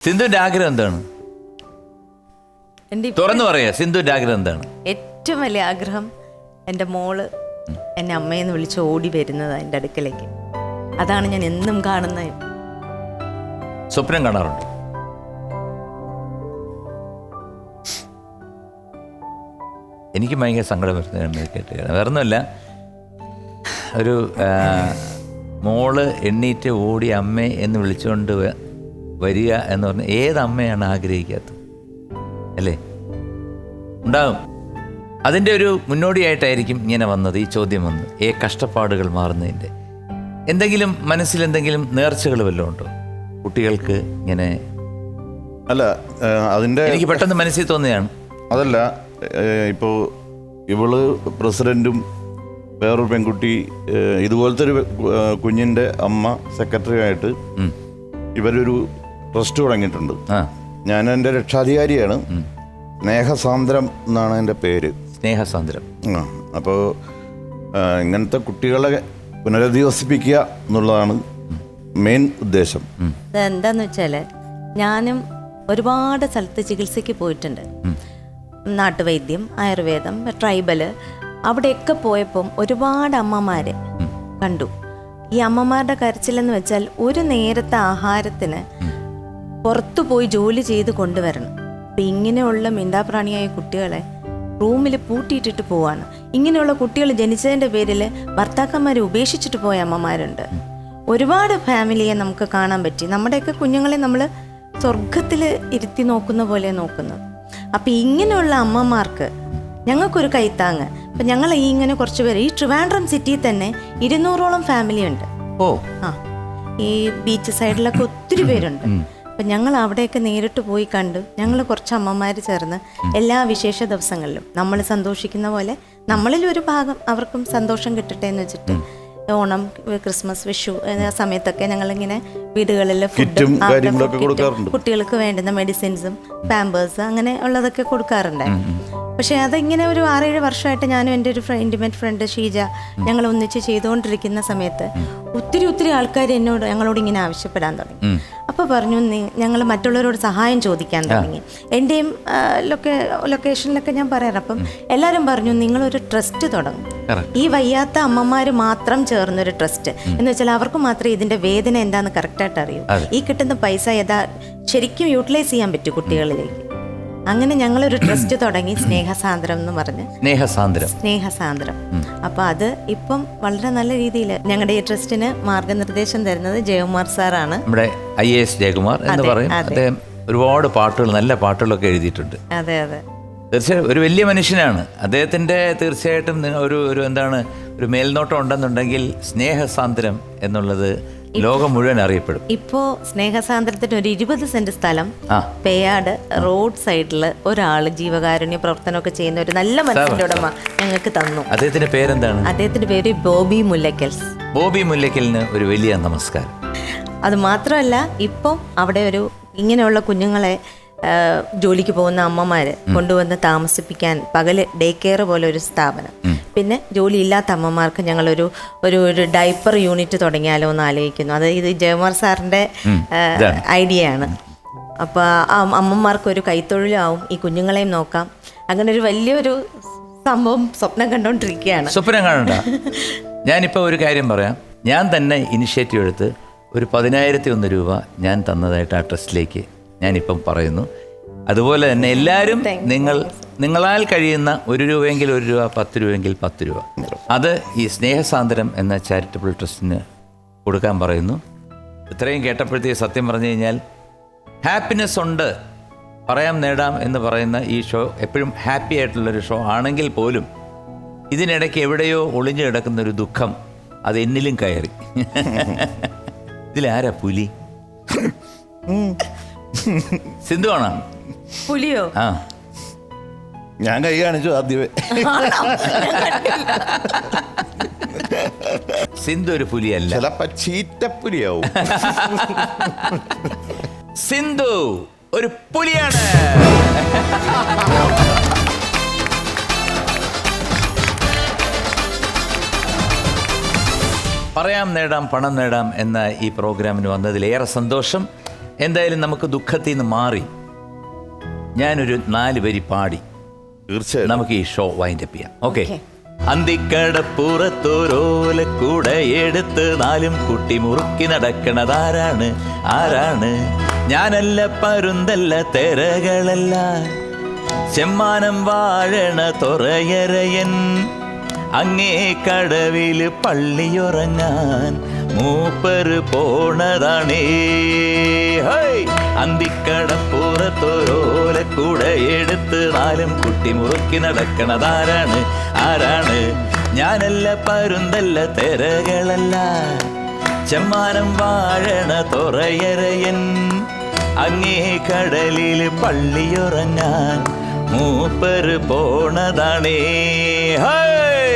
സിന്ധുവിന്റെ ആഗ്രഹം എന്താണ്? എന്റെ തുറന്നു പറയാ സിന്ധുവിന്റെ ആഗ്രഹം എന്താണ്? ഏറ്റവും വലിയ ആഗ്രഹം എന്റെ മോൾ എന്നെ അമ്മയെന്ന് വിളിച്ച് ഓടി വരുന്നതാണ് എന്റെ അടുക്കലേക്ക്. അതാണ് ഞാൻ എന്നും കാണുന്ന സ്വപ്നം കാണാറുണ്ട്. എനിക്ക് ഭയങ്കര സങ്കടം വരുന്നത് കേട്ട് വേറെ ഒന്നുമല്ല ഒരു ആ, മോൾ എണ്ണീറ്റ് ഓടി അമ്മേ എന്ന് വിളിച്ചുകൊണ്ട് വ- വരിക എന്ന് പറഞ്ഞാൽ ഏത് അമ്മയാണ് ആഗ്രഹിക്കാത്തത്? അല്ലേ? ഉണ്ടാകും അതിന്റെ ഒരു മുന്നോടിയായിട്ടായിരിക്കും ഇങ്ങനെ വന്നത് ഈ ചോദ്യം വന്ന് ഏ കഷ്ടപ്പാടുകൾ മാറുന്നതിന്റെ. എന്തെങ്കിലും മനസ്സിൽ എന്തെങ്കിലും നേർച്ചകൾ വല്ലതും ഉണ്ടോ? കുട്ടികൾക്ക് ഇങ്ങനെ അല്ല അതിന്റെ എനിക്ക് പെട്ടെന്ന് മനസ്സിൽ തോന്നിയാണ് അതല്ല ഇപ്പോൾ ഇപ്പോ ഇവൾ പ്രസിഡന്റും വേറൊരു പെൺകുട്ടി ഇതുപോലത്തെ ഒരു കുഞ്ഞിന്റെ അമ്മ സെക്രട്ടറി ആയിട്ട് ഇവരൊരു ട്രസ്റ്റ് തുടങ്ങിയിട്ടുണ്ട്. ഞാൻ എന്റെ രക്ഷാധികാരിയാണ്. സ്നേഹസാന്ദ്രം എന്നാണ് എന്റെ പേര്. സ്നേഹസാന്ദ്രം. ആ അപ്പോൾ ഇങ്ങനത്തെ കുട്ടികളെ പുനരധിവസിപ്പിക്കുക എന്നുള്ളതാണ് മെയിൻ ഉദ്ദേശം. എന്താന്ന് വെച്ചാൽ ഞാനും ഒരുപാട് സ്ഥലത്ത് ചികിത്സയ്ക്ക് പോയിട്ടുണ്ട്. നാട്ടുവൈദ്യം ആയുർവേദം ട്രൈബൽ അവിടെയൊക്കെ പോയപ്പം ഒരുപാട് അമ്മമാരെ കണ്ടു. ഈ അമ്മമാരുടെ കരച്ചിലെന്ന് വെച്ചാൽ ഒരു നേരത്തെ ആഹാരത്തിന് പുറത്തു പോയി ജോലി ചെയ്ത് കൊണ്ടുവരണം. അപ്പം ഇങ്ങനെയുള്ള മിണ്ടാപ്രാണിയായ കുട്ടികളെ റൂമിൽ പൂട്ടിയിട്ടിട്ട് പോവാണ്. ഇങ്ങനെയുള്ള കുട്ടികൾ ജനിച്ചതിന്റെ പേരിൽ ഭർത്താക്കന്മാരെ ഉപേക്ഷിച്ചിട്ട് പോയ അമ്മമാരുണ്ട്. ഒരുപാട് ഫാമിലിയെ നമുക്ക് കാണാൻ പറ്റി. നമ്മുടെയൊക്കെ കുഞ്ഞുങ്ങളെ നമ്മൾ സ്വർഗത്തിൽ ഇരുത്തി നോക്കുന്ന പോലെ നോക്കുന്നത് അപ്പം ഇങ്ങനെയുള്ള അമ്മമാർക്ക് ഞങ്ങൾക്കൊരു കൈത്താങ്ങ്. അപ്പം ഞങ്ങൾ ഈ ഇങ്ങനെ കുറച്ച് പേര് ഈ ട്രിവാൻഡ്രം സിറ്റിയിൽ തന്നെ ഇരുന്നൂറോളം ഫാമിലി ഉണ്ട് ഓ. ആ. ഈ ബീച്ച് സൈഡിലൊക്കെ ഒത്തിരി പേരുണ്ട്. അപ്പം ഞങ്ങൾ അവിടെയൊക്കെ നേരിട്ട് പോയി കണ്ടു. ഞങ്ങൾ കുറച്ച് അമ്മമാർ ചേർന്ന് എല്ലാ വിശേഷ ദിവസങ്ങളിലും നമ്മൾ സന്തോഷിക്കുന്ന പോലെ നമ്മളിൽ ഒരു ഭാഗം അവർക്കും സന്തോഷം കിട്ടട്ടെ എന്ന് വെച്ചിട്ട് ഓണം ക്രിസ്മസ് വിഷു എന്ന സമയത്തൊക്കെ ഞങ്ങളിങ്ങനെ വീടുകളിൽ ഫുഡും. കുട്ടികൾക്ക് വേണ്ടുന്ന മെഡിസിൻസും പാമ്പേഴ്സ് അങ്ങനെ ഉള്ളതൊക്കെ കൊടുക്കാറുണ്ട്. പക്ഷേ അതിങ്ങനെ ഒരു ആറേഴ് വർഷമായിട്ട് ഞാനും എന്റെ ഒരു ഇന്റിമേറ്റ് ഫ്രണ്ട് ഷീജ ഞങ്ങൾ ഒന്നിച്ച് ചെയ്തുകൊണ്ടിരിക്കുന്ന സമയത്ത് ഒത്തിരി ഒത്തിരി ആൾക്കാർ എന്നോട് ഞങ്ങളോട് ഇങ്ങനെ ആവശ്യപ്പെടാൻ തുടങ്ങി. അപ്പോൾ പറഞ്ഞു ഞങ്ങൾ മറ്റുള്ളവരോട് സഹായം ചോദിക്കാൻ തുടങ്ങി. എന്റെയും ലൊക്കെ ലൊക്കേ ലൊക്കേഷനിലൊക്കെ ഞാൻ പറയാറ്. അപ്പം എല്ലാവരും പറഞ്ഞു നിങ്ങളൊരു ട്രസ്റ്റ് തുടങ്ങും. ഈ വയ്യാത്ത അമ്മമാർ മാത്രം ചേർന്നൊരു ട്രസ്റ്റ് എന്ന് വെച്ചാൽ അവർക്ക് മാത്രമേ ഇതിന്റെ വേദന എന്താണെന്ന് കറക്റ്റായിട്ട് അറിയൂ. ഈ കിട്ടുന്ന പൈസ യഥാ ശരിക്കും യൂട്ടിലൈസ് ചെയ്യാൻ പറ്റും കുട്ടികളിലേക്ക്. അങ്ങനെ ഞങ്ങൾ ഒരു ട്രസ്റ്റ് തുടങ്ങി സ്നേഹസാന്ദ്രം എന്ന് പറഞ്ഞ്. സ്നേഹസാന്ദ്രം. സ്നേഹസാന്ദ്രം. അപ്പൊ അത് ഇപ്പം വളരെ നല്ല രീതിയിൽ ഞങ്ങളുടെ ഈ ട്രസ്റ്റിന് മാർഗനിർദ്ദേശം തരുന്നത് ജയകുമാർ സാറാണ്. നമ്മുടെ ഐ എ എസ് ജയകുമാർ എന്ന് പറയും. അദ്ദേഹം ഒരുപാട് പാട്ടുകൾ നല്ല പാട്ടുകളൊക്കെ എഴുതിയിട്ടുണ്ട്. അതെ അതെ. തീർച്ചയായും ഒരു വലിയ മനുഷ്യനാണ്. അദ്ദേഹത്തിന്റെ തീർച്ചയായിട്ടും ഒരു ഒരു എന്താണ് ഒരു മേൽനോട്ടം ഉണ്ടെന്നുണ്ടെങ്കിൽ സ്നേഹസാന്ദ്രം എന്നുള്ളത് ലോകം മുഴുവൻ അറിയപ്പെടും. ഇപ്പോ സ്നേഹസാന്ദ്രത്തിന് ഒരു ഇരുപത് സെന്റ് സ്ഥലം പേയാട് റോഡ് സൈഡിൽ ഒരാൾ ജീവകാരുണ്യ പ്രവർത്തനമൊക്കെ ചെയ്യുന്ന ഒരു നല്ല മനസ്സിന്റെ ഉടമ ഞങ്ങൾക്ക് തന്നു. അദ്ദേഹത്തിന്റെ പേരെന്താണ്? അദ്ദേഹത്തിന്റെ പേര് ബോബി മുല്ലക്കൽസ് ബോബി മുല്ലക്കലിന് ഒരു വലിയ നമസ്കാരം. അത് മാത്രമല്ല ഇപ്പം അവിടെ ഒരു ഇങ്ങനെയുള്ള കുഞ്ഞുങ്ങളെ ജോലിക്ക് പോകുന്ന അമ്മമാര് കൊണ്ടുവന്ന് താമസിപ്പിക്കാൻ പകൽ ഡേ കെയർ പോലെ ഒരു സ്ഥാപനം. പിന്നെ ജോലി ഇല്ലാത്ത അമ്മമാർക്ക് ഞങ്ങളൊരു ഒരു ഒരു ഡൈപ്പർ യൂണിറ്റ് തുടങ്ങിയാലോ എന്ന് ആലോചിക്കുന്നു. അത് ഇത് ജയകുമാർ സാറിന്റെ ആണ്. അപ്പോൾ ആ അമ്മമാർക്കൊരു കൈത്തൊഴിലാവും. ഈ കുഞ്ഞുങ്ങളെയും നോക്കാം. അങ്ങനെ ഒരു വലിയൊരു സംഭവം സ്വപ്നം കണ്ടുകൊണ്ടിരിക്കുകയാണ് സ്വപ്നം കാണണ്ട. ഞാനിപ്പോൾ ഒരു കാര്യം പറയാം. ഞാൻ തന്നെ ഇനിഷ്യേറ്റീവ് എടുത്ത് ഒരു പതിനായിരത്തി ഒന്ന് രൂപ ഞാൻ തന്നതായിട്ട് ആ ട്രസ്റ്റിലേക്ക് ഞാനിപ്പം പറയുന്നു. അതുപോലെ തന്നെ എല്ലാവരും നിങ്ങൾ നിങ്ങളാൽ കഴിയുന്ന ഒരു രൂപയെങ്കിൽ ഒരു രൂപ പത്ത് രൂപയെങ്കിൽ പത്ത് രൂപ. അത് ഈ സ്നേഹസാന്ദ്രം എന്ന ചാരിറ്റബിൾ ട്രസ്റ്റിന് കൊടുക്കാൻ പറയുന്നു. ഇത്രയും കേട്ടപ്പോഴത്തേക്ക് സത്യം പറഞ്ഞു കഴിഞ്ഞാൽ ഹാപ്പിനെസ് ഉണ്ട് പറയാം നേടാം എന്ന് പറയുന്ന ഈ ഷോ എപ്പോഴും ഹാപ്പി ആയിട്ടുള്ളൊരു ഷോ ആണെങ്കിൽ പോലും ഇതിനിടയ്ക്ക് എവിടെയോ ഒളിഞ്ഞു കിടക്കുന്ന ഒരു ദുഃഖം അത് എന്നിലും കയറി. ഇതിലാരാ പുലി? സിന്ധു ആണോ? പുലിയോ? ആ. ഞാൻ കൈ കാണിച്ചു ആദ്യമേ. സിന്ധു ഒരു പുലിയല്ല. ചിലപ്പോ ചീറ്റപ്പുലിയാവും. സിന്ധു ഒരു പുലിയാണ്. പറയാം നേടാം പണം നേടാം എന്ന ഈ പ്രോഗ്രാമിന് വന്നതിൽ ഏറെ സന്തോഷം. എന്തായാലും നമുക്ക് ദുഃഖത്തിൽ നിന്ന് മാറി. ഞാനൊരു നാല് വരി പാടി. തീർച്ചയായും നമുക്ക് ഈ ഷോ വൈൻഡ് അപ്പ് ചെയ്യാം. ഓക്കെ. അന്തിക്കടപ്പുറത്തോരോല കൂടെ എടുത്ത് നാലും കുട്ടി മുറുക്കി നടക്കണതാരാണ്? ആരാണ്? ഞാനല്ല പരുന്തല്ല തെരകളല്ല. ചെമ്മാനം വാഴണ തൊറയരയൻ. അങ്ങേ കടവിൽ പള്ളിയുറങ്ങാൻ. മൂപ്പര് പോണതാണേ! അന്തിക്കടപ്പുറത്തൊരോല കൂടെ എടുത്ത് നാലും കുട്ടി മുറുക്കി നടക്കണതാരാണ്? ആരാണ്? ഞാനല്ല പരുന്തല്ല തെരകളല്ല. ചെമ്മാനം വാഴണ തുറയരയൻ. അങ്ങേ കടലിൽ പള്ളിയുറങ്ങാൻ മൂപ്പര് പോണതാണേ. ഹൈ